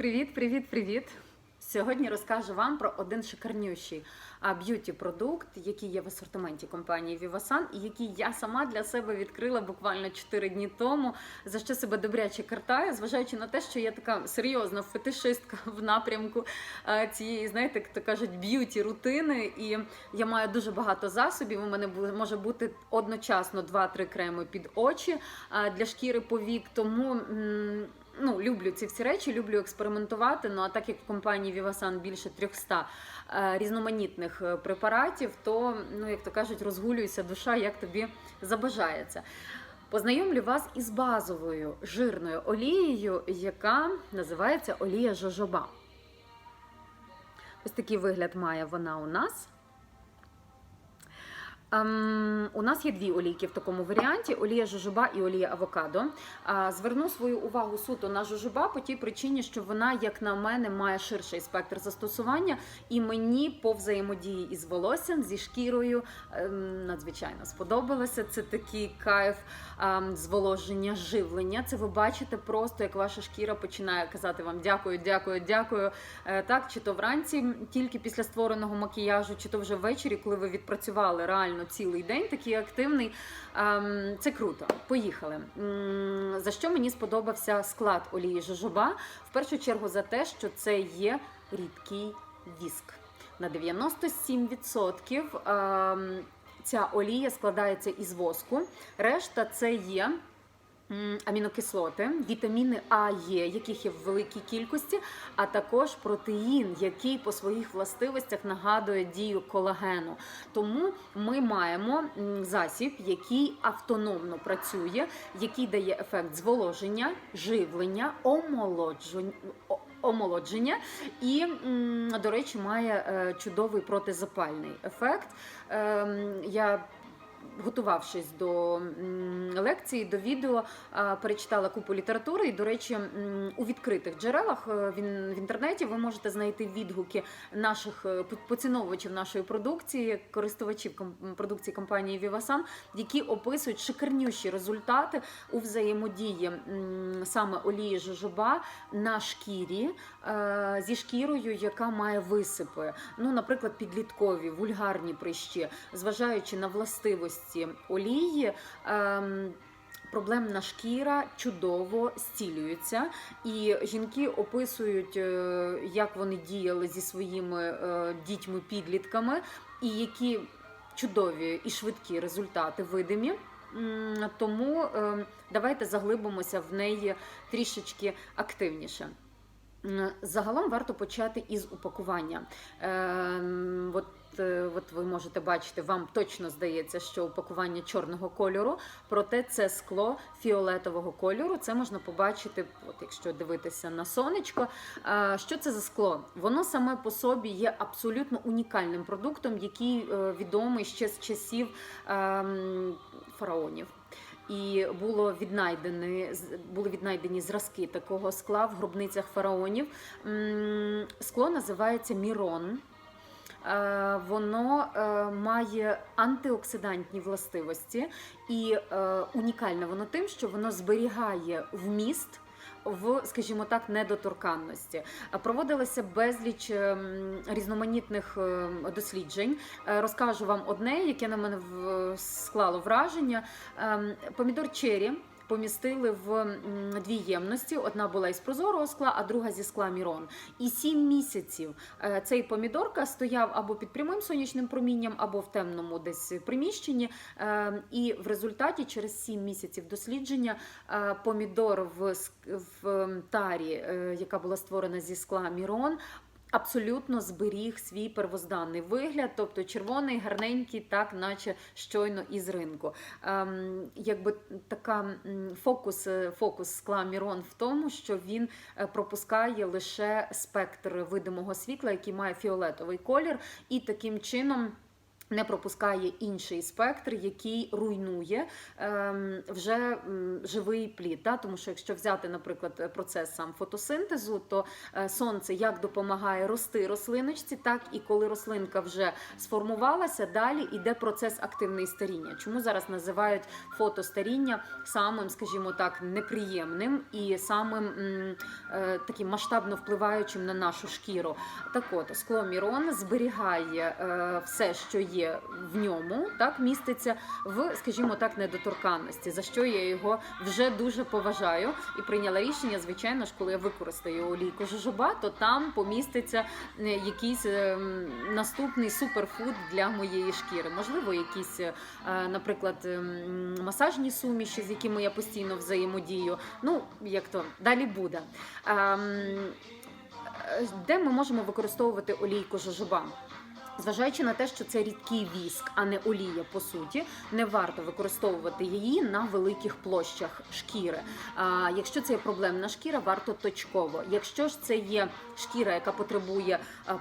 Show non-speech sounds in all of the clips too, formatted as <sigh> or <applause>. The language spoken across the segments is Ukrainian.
Привіт, привіт, привіт! Сьогодні розкажу вам про один шикарнющий б'юті продукт, який є в асортименті компанії Vivasan і який я сама для себе відкрила буквально 4 дні тому, за що себе добряче картаю, зважаючи на те, що я така серйозна фетишистка в напрямку цієї, знаєте, як то кажуть, б'юті рутини. І я маю дуже багато засобів. У мене може бути одночасно 2-3 креми під очі для шкіри повік. Тому. Ну, люблю ці всі речі, люблю експериментувати. Ну а так як в компанії Vivasan більше 300 е, різноманітних е, препаратів, то, ну як то кажуть, розгулюється душа, як тобі забажається. Познайомлю вас із базовою жирною олією, яка називається олія жожоба. Ось такий вигляд має вона у нас. Ем, у нас є дві олійки в такому варіанті: олія жожоба і олія авокадо. А, зверну свою увагу суто на жожоба по тій причині, що вона, як на мене, має ширший спектр застосування, і мені по взаємодії із волоссям, зі шкірою ем, надзвичайно сподобалося. Це такий кайф ем, зволоження, живлення. Це ви бачите просто, як ваша шкіра починає казати вам дякую, дякую, дякую. Е, так, чи то вранці тільки після створеного макіяжу, чи то вже ввечері, коли ви відпрацювали реально цілий день, такий активний. Ем, Це круто. Поїхали. За що мені сподобався склад олії жожоба? В першу чергу за те, що це є рідкий віск. На 97% ем, ця олія складається із воску. Решта це є. Амінокислоти, вітаміни А є, яких є в великій кількості, а також протеїн, який по своїх властивостях нагадує дію колагену. Тому ми маємо засіб, який автономно працює, який дає ефект зволоження, живлення, омолодження. Омолодження і, до речі, має е, чудовий протизапальний ефект. Ем, Я Готувавшись до лекції, до відео, перечитала купу літератури. І, до речі, у відкритих джерелах е, в інтернеті ви можете знайти відгуки наших е, поціновувачів нашої продукції, користувачів продукції компанії Vivasan, які описують шикарнющі результати у взаємодії саме олії жожоба на шкірі е, зі шкірою, яка має висипи. Ну, наприклад, підліткові, вульгарні прищі, зважаючи на властивості олії. ем, Проблемна шкіра чудово зцілюється, і жінки описують, е, як вони діяли зі своїми е, дітьми-підлітками, і які чудові і швидкі результати видимі. Тому е, давайте заглибимося в неї трішечки активніше. Загалом варто почати із упакування. Ем, от, от ви можете бачити, вам точно здається, що упакування чорного кольору, проте це скло фіолетового кольору. Це можна побачити, от якщо дивитися на сонечко. Е, Що це за скло? Воно саме по собі є абсолютно унікальним продуктом, який е, відомий ще з часів ем, фараонів. І було віднайдені, були віднайдені зразки такого скла в гробницях фараонів. Скло називається мірон. Е, Воно е, має антиоксидантні властивості, і е, унікальне воно тим, що воно зберігає вміст. В, скажімо так, недоторканності проводилося безліч ем, різноманітних ем, досліджень. Розкажу вам одне, яке на мене склало враження. Ем, Помідор чері помістили в дві ємності. Одна була із прозорого скла, а друга зі скла мірон. І сім місяців е, цей помідорка стояв або під прямим сонячним промінням, або в темному десь приміщенні. Е, І в результаті, через сім місяців дослідження, е, помідор в, в тарі, яка була створена зі скла мірон. Абсолютно зберіг свій первозданний вигляд, тобто червоний, гарненький, так наче щойно із ринку. Ем, якби така фокус, е, фокус скла Мірон в тому, що він е, пропускає лише спектр видимого світла, який має фіолетовий колір, і таким чином. Не пропускає інший спектр, який руйнує ем, вже м, живий плід. Да? Тому що якщо взяти, наприклад, процес сам фотосинтезу, то е, сонце як допомагає рости рослиночці, так і коли рослинка вже сформувалася, далі йде процес активної старіння. Чому зараз називають фотостаріння самим, скажімо так, неприємним і самим м, е, таким масштабно впливаючим на нашу шкіру? Так от скломірон зберігає е, все, що є в ньому, так міститься в, скажімо так, недоторканності, за що я його вже дуже поважаю і прийняла рішення, звичайно ж, коли я використаю олійку жожоба, то там поміститься е, якийсь е, наступний суперфуд для моєї шкіри. Можливо, якісь, е, наприклад, ем, масажні суміші, з якими я постійно взаємодію. Ну, як то далі буде. Ем, Де ми можемо використовувати олійку жожоба? Зважаючи на те, що це рідкий віск, а не олія, по суті, не варто використовувати її на великих площах шкіри. А якщо це є проблемна шкіра, варто точково. Якщо ж це є шкіра, яка потребує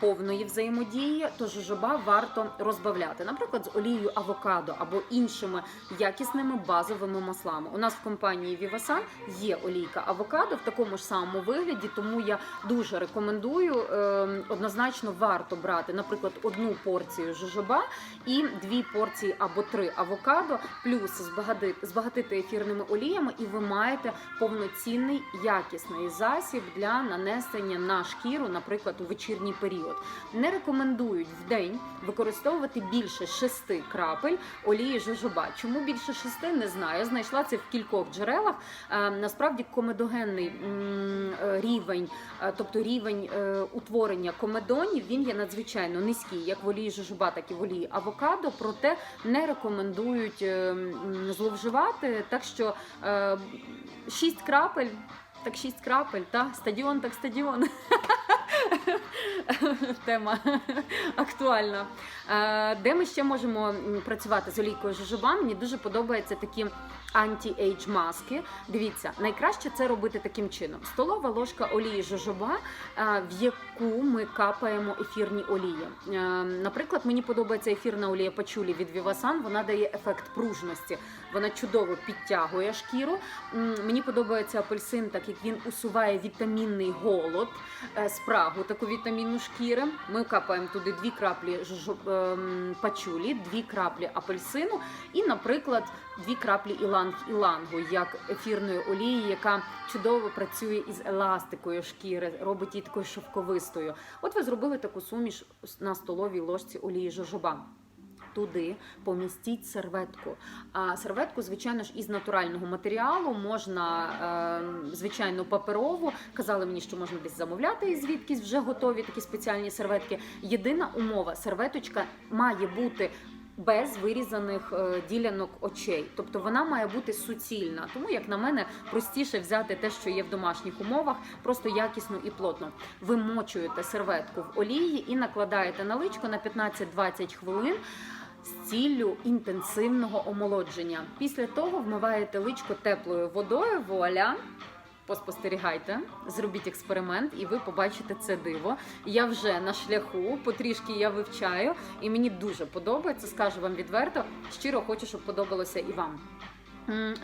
повної взаємодії, то жожоба варто розбавляти, наприклад, з олією авокадо або іншими якісними базовими маслами. У нас в компанії Vivasan є олійка авокадо в такому ж самому вигляді, тому я дуже рекомендую. е, однозначно варто брати, наприклад, одну порцію жожоба і дві порції або три авокадо, плюс збагати- збагатити ефірними оліями, і ви маєте повноцінний якісний засіб для нанесення на шкіру, наприклад, у вечірній період. Не рекомендують в день використовувати більше шести крапель олії жожоба. Чому більше шести, не знаю. Знайшла це в кількох джерелах. Е, Насправді комедогенний е, рівень, е, тобто рівень утворення комедонів, він є надзвичайно низький, як в олії жожоба, так і в олії авокадо. Проте не рекомендують е, зловживати. Так що е, шість крапель. Так шість крапель, та стадіон, так стадіон. <laughs> Тема актуальна. Е, Де ми ще можемо працювати з олійкою жожоба? Мені дуже подобаються такі анті-ейдж маски. Дивіться, найкраще це робити таким чином: столова ложка олії жожоба, е, в яку ми капаємо ефірні олії. Е, Наприклад, мені подобається ефірна олія пачулі від Vivasan, Вона дає ефект пружності. Вона чудово підтягує шкіру. Мені подобається апельсин, так як він усуває вітамінний голод, е, спрагу таку вітамінну шкіри. Ми капаємо туди дві краплі жожо- ем, пачулі, дві краплі апельсину і, наприклад, дві краплі іланг-ілангу, як ефірної олії, яка чудово працює із еластикою шкіри, робить її такою шовковистою. От ви зробили таку суміш на столовій ложці олії жожоба. Туди помістіть серветку. А серветку, звичайно ж, із натурального матеріалу можна, е, звичайно, паперову. Казали мені, що можна десь замовляти і звідкись вже готові такі спеціальні серветки. Єдина умова: серветочка має бути. Без вирізаних е, ділянок очей, тобто вона має бути суцільна. Тому, як на мене, простіше взяти те, що є в домашніх умовах, просто якісно і плотно. Вимочуєте серветку в олії і накладаєте на личко на 15-20 хвилин з ціллю інтенсивного омолодження. Після того вмиваєте личко теплою водою, вуаля. Поспостерігайте, зробіть експеримент, і ви побачите це диво. Я вже на шляху, потрішки я вивчаю, і мені дуже подобається. Скажу вам відверто. Щиро хочу, щоб подобалося і вам.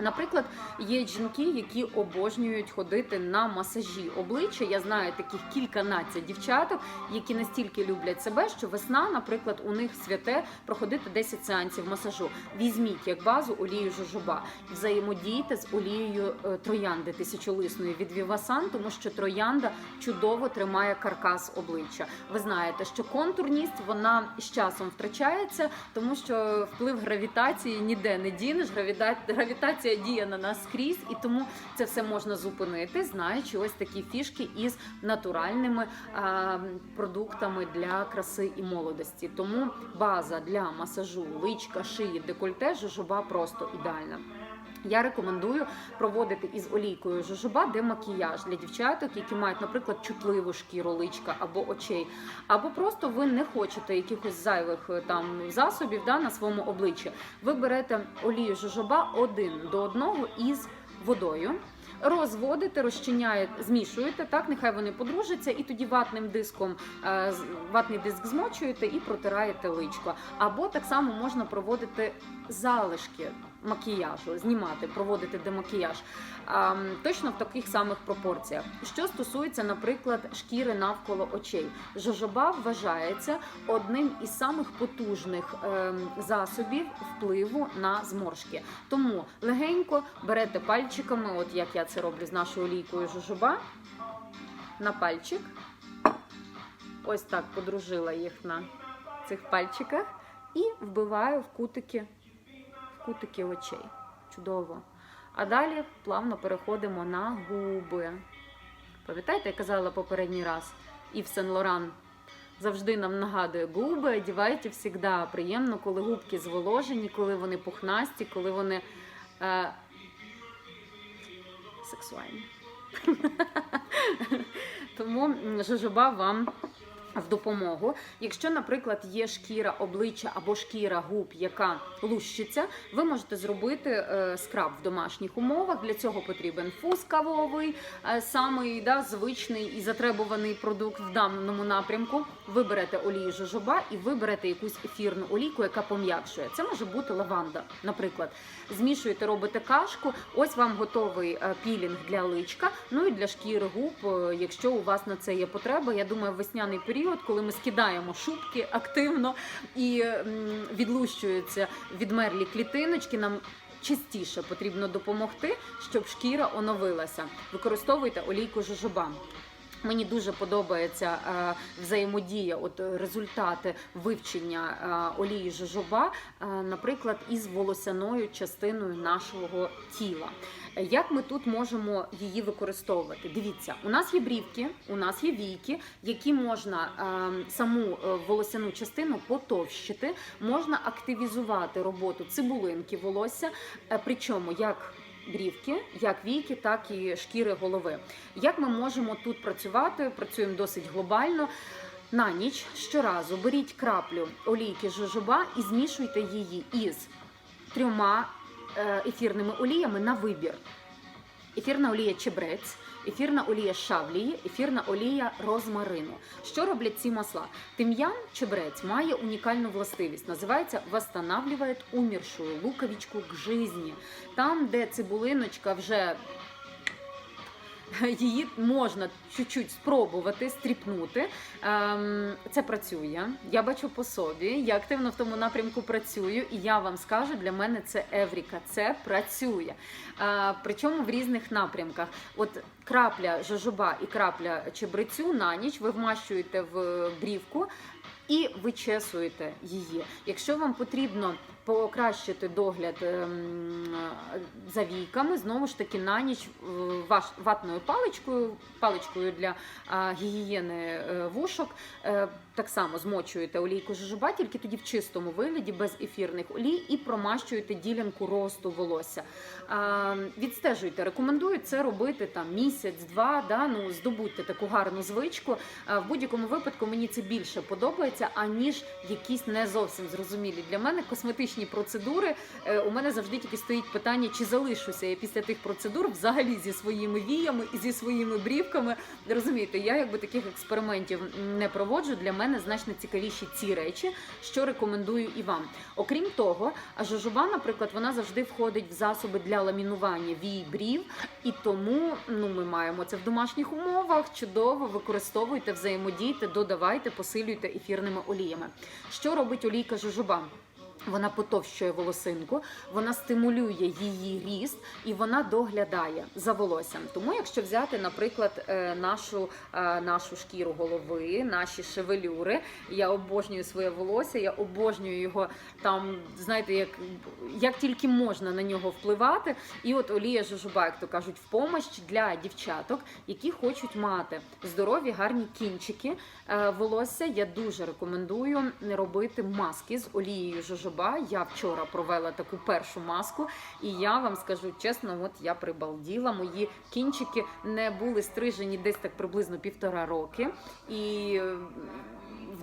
Наприклад, є жінки, які обожнюють ходити на масажі обличчя. Я знаю таких кільканадцять дівчаток, які настільки люблять себе, що весна, наприклад, у них святе проходити 10 сеансів масажу. Візьміть як базу олію жожоба, взаємодійте з олією е, троянди тисячолисної від Vivasan, тому що троянда чудово тримає каркас обличчя. Ви знаєте, що контурність вона з часом втрачається, тому що вплив гравітації ніде не дінеш. Гравіта- Гравітація діє на нас скрізь, і тому це все можна зупинити, знаючи ось такі фішки із натуральними а, продуктами для краси і молодості. Тому база для масажу личка, шиї, декольте, жожоба просто ідеальна. Я рекомендую проводити із олійкою жожоба демакіяж для дівчаток, які мають, наприклад, чутливу шкіру личка або очей, або просто ви не хочете якихось зайвих е, там засобів да, на своєму обличчі. Ви берете олію жожоба один до одного із водою. розводите, розчиняєте, змішуєте, так, нехай вони подружаться, і тоді ватним диском е, ватний диск змочуєте і протираєте личко. Або так само можна проводити залишки макіяжу, знімати, проводити демакіяж. А, точно в таких самих пропорціях. Що стосується, наприклад, шкіри навколо очей, жожоба вважається одним із самих потужних ем, засобів впливу на зморшки. Тому легенько берете пальчиками, от як я це роблю з нашою олійкою жожоба, на пальчик. Ось так подружила їх на цих пальчиках і вбиваю в кутики, кутики очей. Чудово. А далі плавно переходимо на губи. Пам'ятаєте, я казала попередній раз, Ів Сен Лоран завжди нам нагадує губи, одівайте завжди. Приємно, коли губки зволожені, коли вони пухнасті, коли вони е, сексуальні. <laughs> Тому жожоба вам в допомогу. Якщо, наприклад, є шкіра обличчя або шкіра губ, яка лущиться, ви можете зробити е, скраб в домашніх умовах. Для цього потрібен фус кавовий, е, самий да, звичний і затребуваний продукт в даному напрямку. Ви берете олію жожоба і ви берете якусь ефірну олійку, яка пом'якшує. Це може бути лаванда, наприклад. Змішуєте, робите кашку. Ось вам готовий е, пілінг для личка. Ну і для шкіри губ, якщо у вас на це є потреба. Я думаю, весняний період, коли ми скидаємо шубки активно і відлущуються відмерлі клітиночки, нам. Частіше потрібно допомогти, щоб шкіра оновилася. Використовуйте олійку жожоба. Мені дуже подобається е, взаємодія, от е, результати вивчення е, олії жожоба, наприклад, із волосяною частиною нашого тіла. Як ми тут можемо її використовувати? Дивіться, у нас є брівки, у нас є війки, які можна саму волосяну частину потовщити, можна активізувати роботу цибулинки волосся, причому як брівки, як віки, так і шкіри голови. Як ми можемо тут працювати? Працюємо досить глобально. На ніч щоразу беріть краплю олійки жожоба і змішуйте її із трьома е, ефірними оліями на вибір. Ефірна олія чебрець, ефірна олія шавлії, ефірна олія розмарину. Що роблять ці масла? Тим'ян чебрець має унікальну властивість. Називається «Восстанавливає умершую луковичку к жизни». Там, де цибулиночка вже <laughs> її можна чуть-чуть спробувати стріпнути. Ем, Це працює. Я бачу по собі. Я активно в тому напрямку працюю, і я вам скажу, для мене це Евріка. Це працює. Е, Причому в різних напрямках. От крапля жожоба і крапля чебрецю на ніч ви вмащуєте в брівку. І вичесуєте її. Якщо вам потрібно покращити догляд ем, за війками, знову ж таки на ніч е, ватною паличкою, паличкою для гігієни е, вушок, е, так само змочуєте олійку жожоба, тільки тоді в чистому вигляді, без ефірних олій, і промащуєте ділянку росту волосся. А, Відстежуйте, рекомендую це робити там місяць-два. Да? Ну, здобудьте таку гарну звичку. А, В будь-якому випадку мені це більше подобається, аніж якісь не зовсім зрозумілі для мене косметичні процедури. Е, У мене завжди тільки стоїть питання, чи залишуся я після тих процедур взагалі зі своїми віями і зі своїми брівками. Розумієте, я якби таких експериментів не проводжу. Для мене значно цікавіші ці речі, що рекомендую і вам. Окрім того, жожоба, наприклад, вона завжди входить в засоби для ламінування вій брів, і тому ну ми маємо це в домашніх умовах. Чудово використовуйте, взаємодійте, додавайте, посилюйте ефірними оліями. Що робить олійка жожоба? Вона потовщує волосинку, вона стимулює її ріст і вона доглядає за волоссям. Тому, якщо взяти, наприклад, е, нашу, е, нашу шкіру голови, наші шевелюри, я обожнюю своє волосся, я обожнюю його там, знаєте, як, як тільки можна на нього впливати. І от олія жожоба, як то кажуть, в помощь для дівчаток, які хочуть мати здорові, гарні кінчики е, волосся. Я дуже рекомендую робити маски з олією жожоба. Я вчора провела таку першу маску, і я вам скажу чесно, от я прибалділа. Мої кінчики не були стрижені десь так приблизно півтора роки. І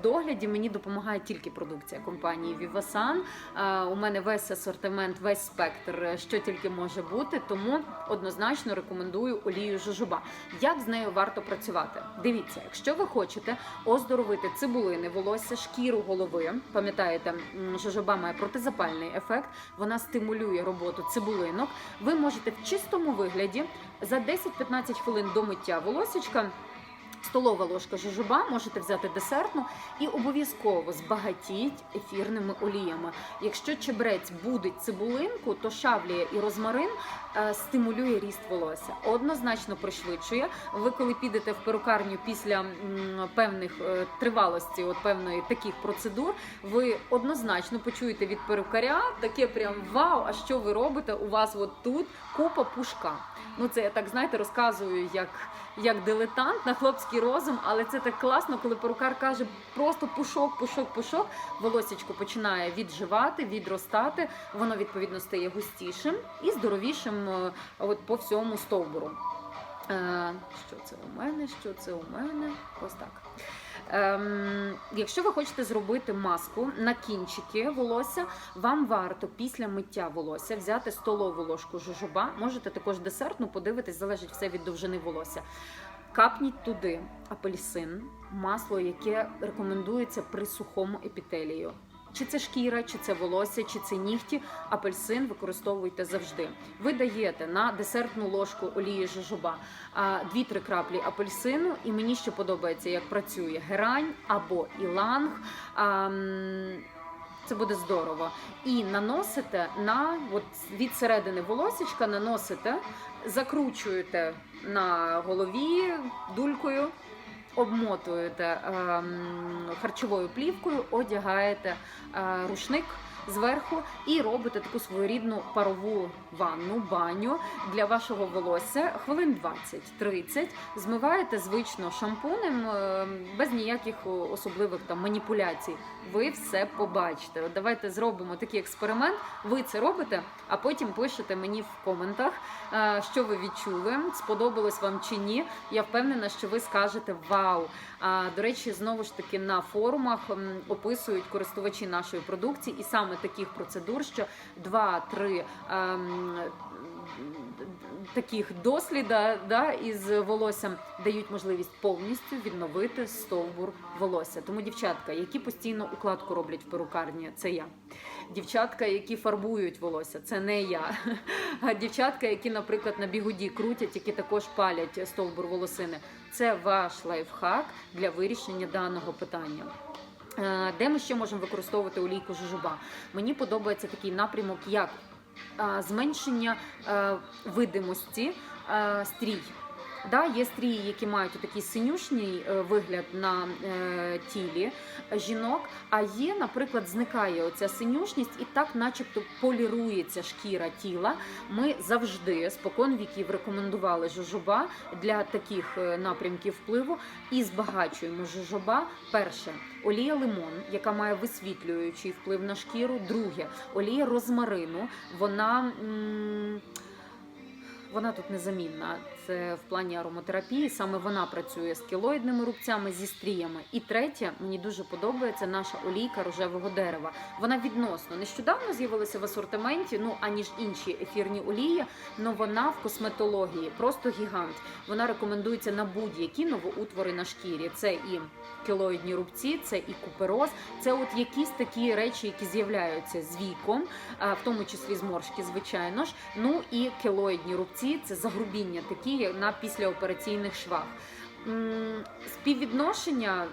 догляді мені допомагає тільки продукція компанії Vivasan. Е, У мене весь асортимент, весь спектр, е, що тільки може бути. Тому однозначно рекомендую олію жожоба. Як з нею варто працювати? Дивіться, якщо ви хочете оздоровити цибулини, волосся, шкіру голови, пам'ятаєте, жожоба має протизапальний ефект, вона стимулює роботу цибулинок. Ви можете в чистому вигляді за 10-15 хвилин до миття волосічка. Столова ложка жожоба, можете взяти десертну і обов'язково збагатіть ефірними оліями. Якщо чебрець будить цибулинку, то шавлія і розмарин е, стимулює ріст волосся. Однозначно пришвидшує. Ви коли підете в перукарню після певних е, тривалості, от певної таких процедур, ви однозначно почуєте від перукаря таке прям вау! А що ви робите? У вас от тут купа пушка. Ну це я так знаєте, розказую як, як дилетант на хлопський розум, але це так класно, коли перукар каже просто пушок, пушок, пушок. Волосічко починає відживати, відростати. Воно відповідно стає густішим і здоровішим е, от по всьому стовбуру. Е, що це у мене? Що це у мене? Ось так. Ем, якщо ви хочете зробити маску на кінчики волосся, вам варто після миття волосся взяти столову ложку жожоба. Можете також десертну подивитись, залежить все від довжини волосся. Капніть туди апельсин, масло, яке рекомендується при сухому епітелію. Чи це шкіра, чи це волосся, чи це нігті, апельсин використовуйте завжди. Ви даєте на десертну ложку олії жожоба а, 2-3 краплі апельсину, і мені ще подобається, як працює герань або іланг. Це буде здорово. І наносите на от від середини волосечка, наносите, закручуєте на голові дулькою, обмотуєте ем, харчовою плівкою, одягаєте е, рушник. Зверху і робите таку своєрідну парову ванну, баню для вашого волосся хвилин 20-30. Змиваєте звично шампунем е, без ніяких особливих там маніпуляцій. Ви все побачите. Давайте зробимо такий експеримент. Ви це робите, а потім пишете мені в коментах, е, що ви відчули, сподобалось вам чи ні. Я впевнена, що ви скажете вау. А до речі, знову ж таки на форумах описують користувачі нашої продукції і саме таких процедур, що 2-3 ем, таких досліда да, із волоссям дають можливість повністю відновити стовбур волосся. Тому дівчатка, які постійно укладку роблять в перукарні, це я. Дівчатка, які фарбують волосся, це не я. А дівчатка, які, наприклад, на бігуді крутять, які також палять стовбур волосини, це ваш лайфхак для вирішення даного питання. Е, Де ми ще можемо використовувати олійку жожоба? Мені подобається такий напрямок, як е, зменшення е, видимості стрій. Да, є стрії, які мають такий синюшній е, вигляд на е, тілі жінок. А є, наприклад, зникає оця синюшність, і так, начебто, полірується шкіра тіла. Ми завжди спокон віків рекомендували жожоба для таких е, напрямків впливу і збагачуємо жожоба. Перше олія лимон, яка має висвітлюючий вплив на шкіру. Друге олія розмарину. Вона. м, вона тут незамінна. В плані ароматерапії. Саме вона працює з кілоїдними рубцями, зі стріями. І третє, мені дуже подобається наша олійка рожевого дерева. Вона відносно нещодавно з'явилася в асортименті, ну аніж інші ефірні олії. але вона в косметології просто гігант. Вона рекомендується на будь-які новоутвори на шкірі. Це і кілоїдні рубці, це і купероз, це от якісь такі речі, які з'являються з віком, в тому числі зморшки, звичайно ж. Ну і келоїдні рубці це загрубіння такі як на післяопераційних швах. Співвідношення.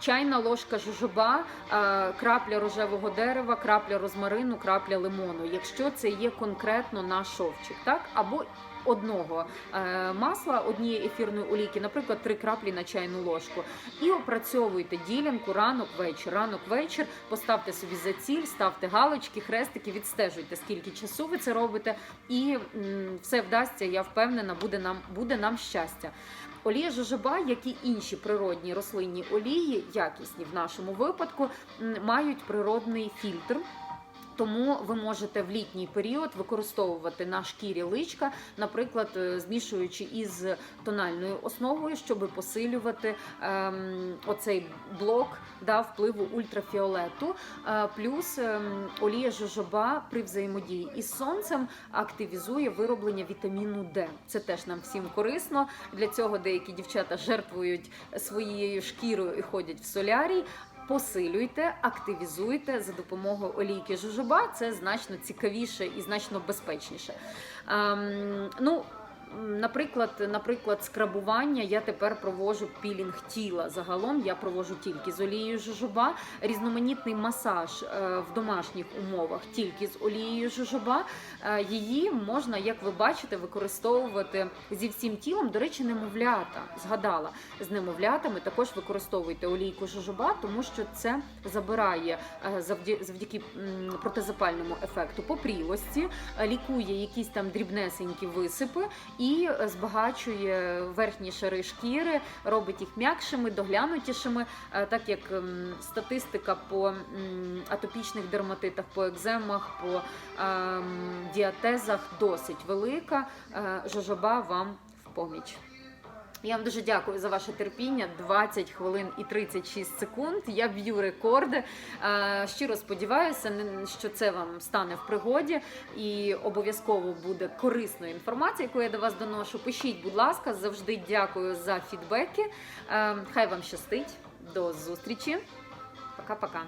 Чайна ложка жожоба, е, крапля рожевого дерева, крапля розмарину, крапля лимону. Якщо це є конкретно на шовчик, так або одного е, масла, однієї ефірної олійки, наприклад, три краплі на чайну ложку, і опрацьовуйте ділянку ранок, вечір, ранок, вечір. Поставте собі за ціль, ставте галочки, хрестики, відстежуйте, скільки часу ви це робите, і все вдасться. Я впевнена, буде нам буде нам щастя. Олія жожоба, як і інші природні рослинні олії, якісні в нашому випадку, мають природний фільтр. Тому ви можете в літній період використовувати на шкірі личка, наприклад, е, змішуючи із тональною основою, щоб посилювати ем, оцей блок да, впливу ультрафіолету. Е, плюс ем, олія жожоба при взаємодії із сонцем активізує вироблення вітаміну Д. Це теж нам всім корисно. Для цього деякі дівчата жертвують своєю шкірою і ходять в солярій. Посилюйте, активізуйте за допомогою олійки жужуба Це значно цікавіше і значно безпечніше. Ем, ну, Наприклад, наприклад, скрабування я тепер проводжу пілінг тіла. Загалом я проводжу тільки з олією жожоба. Різноманітний масаж е, в домашніх умовах тільки з олією жожоба. Е, Її можна, як ви бачите, використовувати зі всім тілом. До речі, немовлята згадала з немовлятами. Також використовуйте олійку жожоба, тому що це забирає е, завдяки протизапальному ефекту попрілості, лікує якісь там дрібнесенькі висипи і збагачує верхні шари шкіри, робить їх м'якшими, доглянутішими, е, так як ем, статистика по атопічних дерматитах, по екземах, по ем, діатезах досить велика. Е, Жожоба вам в поміч. Я вам дуже дякую за ваше терпіння. 20 хвилин і 36 секунд. Я б'ю рекорди. Е, Щиро сподіваюся, що це вам стане в пригоді і обов'язково буде корисною інформацією, яку я до вас доношу. Пишіть, будь ласка, завжди дякую за фідбеки. Е, Хай вам щастить. До зустрічі. Пока-пока.